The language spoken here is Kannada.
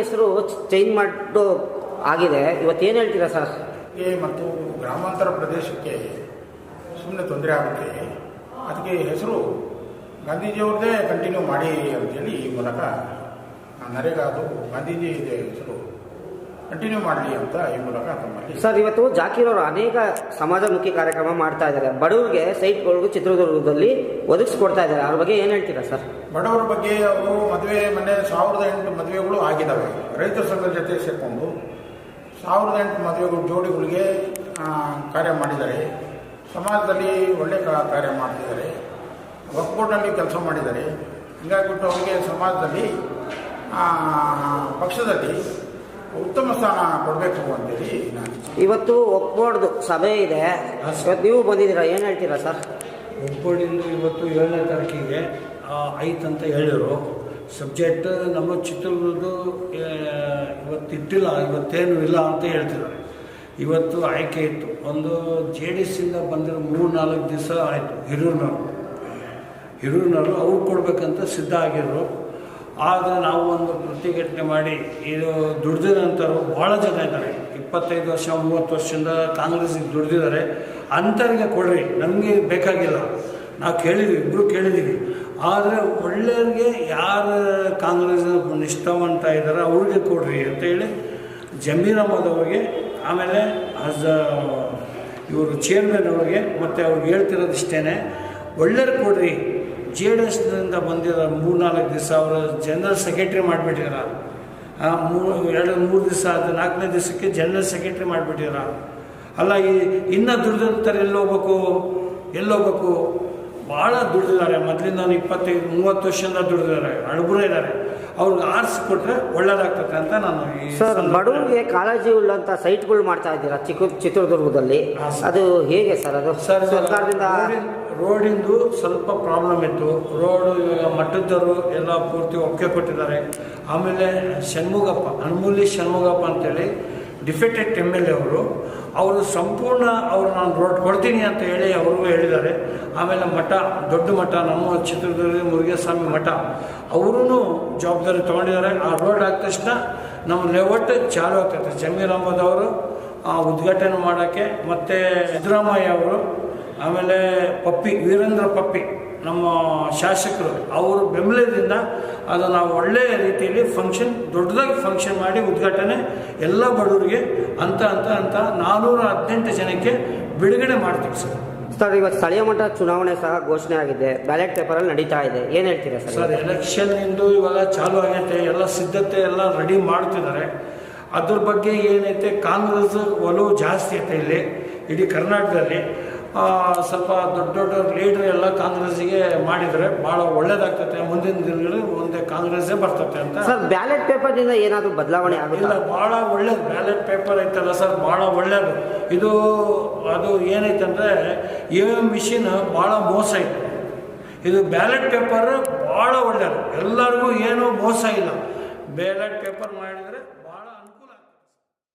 ಹೆಸರು ಚೇಂಜ್ ಮಾಡೋ ಆಗಿದೆ. ಇವತ್ತು ಏನು ಹೇಳ್ತೀರಾ ಸರ್? ಮತ್ತು ಗ್ರಾಮಾಂತರ ಪ್ರದೇಶಕ್ಕೆ ಸುಮ್ಮನೆ ತೊಂದರೆ ಆಗುತ್ತೆ. ಅದಕ್ಕೆ ಹೆಸರು ಗಾಂಧೀಜಿಯವ್ರದ್ದೇ ಕಂಟಿನ್ಯೂ ಮಾಡಿ ಅಂತೇಳಿ ಈ ಮೂಲಕ ನರೇಗಾದು ಗಾಂಧೀಜಿ ಇದೆ ಹೆಸರು ಕಂಟಿನ್ಯೂ ಮಾಡಲಿ ಅಂತ ಈ ಮೂಲಕ ತಮ್ಮಲ್ಲಿ ಸರ್ ಇವತ್ತು ಜಾಕೀರ್ ಅವರು ಅನೇಕ ಸಮಾಜಮುಖಿ ಕಾರ್ಯಕ್ರಮ ಮಾಡ್ತಾ ಇದ್ದಾರೆ. ಬಡವರಿಗೆ ಸೈಟ್ಗಳಿಗೂ ಚಿತ್ರದುರ್ಗದಲ್ಲಿ ಒದಗಿಸ್ಕೊಡ್ತಾ ಇದ್ದಾರೆ. ಅವ್ರ ಬಗ್ಗೆ ಏನು ಹೇಳ್ತೀರಾ ಸರ್? ಬಡವರ ಬಗ್ಗೆ ಅವರು ಮದುವೆ ಮೊನ್ನೆ ಸಾವಿರದ ಎಂಟು ಮದುವೆಗಳು ಆಗಿದ್ದಾವೆ. ರೈತರ ಸಂಘದ ಜೊತೆ ಸೇರಿಕೊಂಡು ಸಾವಿರದ ಎಂಟು ಮದುವೆಗಳು ಜೋಡಿಗಳಿಗೆ ಕಾರ್ಯ ಮಾಡಿದ್ದಾರೆ. ಸಮಾಜದಲ್ಲಿ ಒಳ್ಳೆ ಕ- ಕಾರ್ಯ ಮಾಡ್ತಿದ್ದಾರೆ. ಒಕ್ಕೂಟಲ್ಲಿ ಕೆಲಸ ಮಾಡಿದ್ದಾರೆ. ಹೀಗಾಗಿಬಿಟ್ಟು ಅವರಿಗೆ ಸಮಾಜದಲ್ಲಿ ಆ, ಪಕ್ಷದಲ್ಲಿ ಉತ್ತಮ ಸ್ಥಾನ ಕೊಡಬೇಕು ಅಂತೇಳಿ ನಾನು ಇವತ್ತು ಒಕ್ಬೋರ್ಡ್ದು ಸಭೆ ಇದೆ. ಇವತ್ತು ನೀವು ಬಂದಿದ್ದೀರಾ? ಏನು ಹೇಳ್ತೀರಾ ಸರ್? ಒಕ್ಕೋಡಿಂದು ಇವತ್ತು ಏಳನೇ ತಾರೀಕಿಗೆ ಆ, ಐತಂತ ಹೇಳಿದರು. ಸಬ್ಜೆಕ್ಟ್ ನಮ್ಮ ಚಿತ್ರದುರ್ಗದ್ದು ಆ, ಇವತ್ತು ಇಟ್ಟಿಲ್ಲ ಇವತ್ತೇನು ಇಲ್ಲ ಅಂತ ಹೇಳ್ತಿದ್ದಾರೆ. ಇವತ್ತು ಆಯ್ಕೆ ಇತ್ತು. ಒಂದು ಜೆ ಡಿ ಎಸ್ಸಿಂದ ಬಂದಿರೋ ಮೂರು ನಾಲ್ಕು ದಿವಸ ಆಯಿತು ಹಿರೂರಿನವರು ಹಿರೂರಿನವರು ಅವ್ರು ಕೊಡಬೇಕಂತ ಸಿದ್ಧ ಆಗಿದ್ರು. ಆದರೆ ನಾವು ಒಂದು ಪ್ರತಿಘಟನೆ ಮಾಡಿ ಇದು ದುಡ್ದಿರೋಂಥವ್ರು ಭಾಳ ಜನ ಇದ್ದಾರೆ. ಇಪ್ಪತ್ತೈದು ವರ್ಷ ಮೂವತ್ತು ವರ್ಷದಿಂದ ಕಾಂಗ್ರೆಸ್ಸಿಗೆ ದುಡ್ದಿದ್ದಾರೆ ಅಂಥವ್ರಿಗೆ ಕೊಡ್ರಿ ನಮಗೆ ಬೇಕಾಗಿಲ್ಲ. ನಾವು ಕೇಳಿದ್ವಿ ಇಬ್ಬರು ಕೇಳಿದ್ದೀವಿ ಆದರೆ ಒಳ್ಳೆಯವ್ರಿಗೆ ಯಾರು ಕಾಂಗ್ರೆಸ್ ನಿಷ್ಠಾವಂತ ಇದ್ದಾರೆ ಅವ್ರಿಗೆ ಕೊಡ್ರಿ ಅಂತ ಹೇಳಿ ಜಮೀರ್ ಅಹಮದ್ ಅವ್ರಿಗೆ, ಆಮೇಲೆ ಅಜ ಇವರು ಚೇರ್ಮನ್ ಅವ್ರಿಗೆ ಮತ್ತು ಅವ್ರಿಗೆ ಹೇಳ್ತಿರೋದಿಷ್ಟೇ ಒಳ್ಳೆಯವ್ರು ಕೊಡ್ರಿ. ಜೆ ಡಿ ಎಸ್ನಿಂದ ಬಂದಿರೋ ಮೂರು ನಾಲ್ಕು ದಿವಸ ಅವರ ಜನರಲ್ ಸೆಕ್ರೆಟ್ರಿ ಮಾಡಿಬಿಟ್ಟಿದಾರ. ಮೂರು ಎರಡು, ಮೂರು ದಿವಸ ಅದು ನಾಲ್ಕನೇ ದಿವಸಕ್ಕೆ ಜನರಲ್ ಸೆಕ್ರೆಟ್ರಿ ಮಾಡಿಬಿಟ್ಟಿರ ಅಲ್ಲ ಈ ಇನ್ನೂ ದುರ್ದಂತರು ಎಲ್ಲೋಗ್ಬೇಕು ಎಲ್ಲೋಗ್ಬೇಕು. ಭಾಳ ದುಡ್ದಿದ್ದಾರೆ. ಮೊದಲಿಂದ ನಾನು ಇಪ್ಪತ್ತೈದು ಮೂವತ್ತು ವರ್ಷದಿಂದ ದುಡ್ದಿದ್ದಾರೆ. ಹಳಬರು ಇದ್ದಾರೆ. ಅವ್ರಿಗೆ ಆರಿಸ್ಕೊಟ್ರೆ ಒಳ್ಳೇದಾಗ್ತದೆ ಅಂತ ನಾನು ಸರ್ ಬಡವರಿಗೆ ಕಾಳಜಿ ಉಳ್ಳಂಥ ಸೈಟ್ಗಳು ಮಾಡ್ತಾ ಇದ್ದೀರಾ? ಚಿಕ್ಕ ಚಿತ್ರದುರ್ಗದಲ್ಲಿ? ಅದು ಹೇಗೆ ಸರ್ ಅದು? ಸರ್ ಸರ್ಕಾರದಿಂದ ರೋಡಿಂದು ಸ್ವಲ್ಪ ಪ್ರಾಬ್ಲಮ್ ಇತ್ತು. ರೋಡು ಇವಾಗ ಮಠದವರು ಎಲ್ಲ ಪೂರ್ತಿ ಒಪ್ಪಿಗೆ ಕೊಟ್ಟಿದ್ದಾರೆ. ಆಮೇಲೆ ಷಣ್ಮುಗಪ್ಪ ಅನ್ಮೂಲಿ ಷಣ್ಮುಗಪ್ಪ ಅಂತೇಳಿ ಡಿಫೆಕ್ಟೆಡ್ ಎಂ ಎಲ್ ಎ ಅವರು ಅವರು ಸಂಪೂರ್ಣ ಅವರು ನಾನು ರೋಡ್ ಕೊಡ್ತೀನಿ ಅಂತ ಹೇಳಿ ಅವ್ರಿಗೂ ಹೇಳಿದ್ದಾರೆ. ಆಮೇಲೆ ಮಠ, ದೊಡ್ಡ ಮಠ, ನಮ್ಮ ಚಿತ್ರದುರ್ಗದ ಮುರುಘೇಸ್ವಾಮಿ ಮಠ ಅವರೂ ಜವಾಬ್ದಾರಿ ತೊಗೊಂಡಿದ್ದಾರೆ. ಆ ರೋಡ್ ಆದ ತಕ್ಷಣ ನಮ್ಮ ಲೇಔಟ್ ಚಾಲು ಆಗ್ತೈತೆ. ಜಮೀರ್ ಅಹಮದ್ ಅವರು ಉದ್ಘಾಟನೆ ಮಾಡೋಕ್ಕೆ, ಮತ್ತು ಸಿದ್ದರಾಮಯ್ಯ ಅವರು ಆಮೇಲೆ ಪಪ್ಪಿ ವೀರೇಂದ್ರ ಪಪ್ಪಿ ನಮ್ಮ ಶಾಸಕರು ಅವರು ಬೆಂಬಲದಿಂದ ಅದು ನಾವು ಒಳ್ಳೆಯ ರೀತಿಯಲ್ಲಿ ಫಂಕ್ಷನ್ ದೊಡ್ಡದಾಗಿ ಫಂಕ್ಷನ್ ಮಾಡಿ ಉದ್ಘಾಟನೆ ಎಲ್ಲ ಬಡವರಿಗೆ ಅಂತ ಅಂತ ಅಂತ ನಾನ್ನೂರ ಹದಿನೆಂಟು ಜನಕ್ಕೆ ಬಿಡುಗಡೆ ಮಾಡ್ತೀವಿ ಸರ್. ಸರ್ ಇವತ್ತು ಸ್ಥಳೀಯ ಮಟ್ಟ ಚುನಾವಣೆ ಸಹ ಘೋಷಣೆ ಆಗಿದೆ. ಬ್ಯಾಲೆಟ್ ಪೇಪರಲ್ಲಿ ನಡೀತಾ ಇದೆ. ಏನು ಹೇಳ್ತೀರಾ ಸರ್? ಸರ್ ಎಲೆಕ್ಷನ್ ಇಂದು ಇವಾಗ ಚಾಲು ಆಗೈತೆ. ಎಲ್ಲ ಸಿದ್ಧತೆ ಎಲ್ಲ ರೆಡಿ ಮಾಡ್ತಿದ್ದಾರೆ. ಅದ್ರ ಬಗ್ಗೆ ಏನೈತೆ ಕಾಂಗ್ರೆಸ್ ಒಲವು ಜಾಸ್ತಿ ಐತೆ ಇಲ್ಲಿ ಇಡೀ ಕರ್ನಾಟಕದಲ್ಲಿ. ಸ್ವಲ್ಪ ದೊಡ್ಡ ದೊಡ್ಡ ಲೀಡ್ರ್ ಎಲ್ಲ ಕಾಂಗ್ರೆಸ್ಸಿಗೆ ಮಾಡಿದರೆ ಭಾಳ ಒಳ್ಳೇದಾಗ್ತತೆ ಮುಂದಿನ ದಿನಗಳಲ್ಲಿ ಒಂದೇ ಕಾಂಗ್ರೆಸ್ಸೇ ಬರ್ತದೆ ಅಂತ. ಸರ್ ಬ್ಯಾಲೆಟ್ ಪೇಪರ್ನಿಂದ ಏನಾದರೂ ಬದಲಾವಣೆ ಇಲ್ಲ ಭಾಳ ಒಳ್ಳೇದು. ಬ್ಯಾಲೆಟ್ ಪೇಪರ್ ಐತಲ್ಲ ಸರ್ ಭಾಳ ಒಳ್ಳೇದು. ಇದು ಅದು ಏನೈತಂದ್ರೆ ಇ ಎಂ ಮಿಷಿನ್ ಭಾಳ ಮೋಸ ಐತೆ. ಇದು ಬ್ಯಾಲೆಟ್ ಪೇಪರ್ ಭಾಳ ಒಳ್ಳೇದು. ಎಲ್ಲರಿಗೂ ಏನೂ ಮೋಸ ಇಲ್ಲ. ಬ್ಯಾಲೆಟ್ ಪೇಪರ್ ಮಾಡಿದರೆ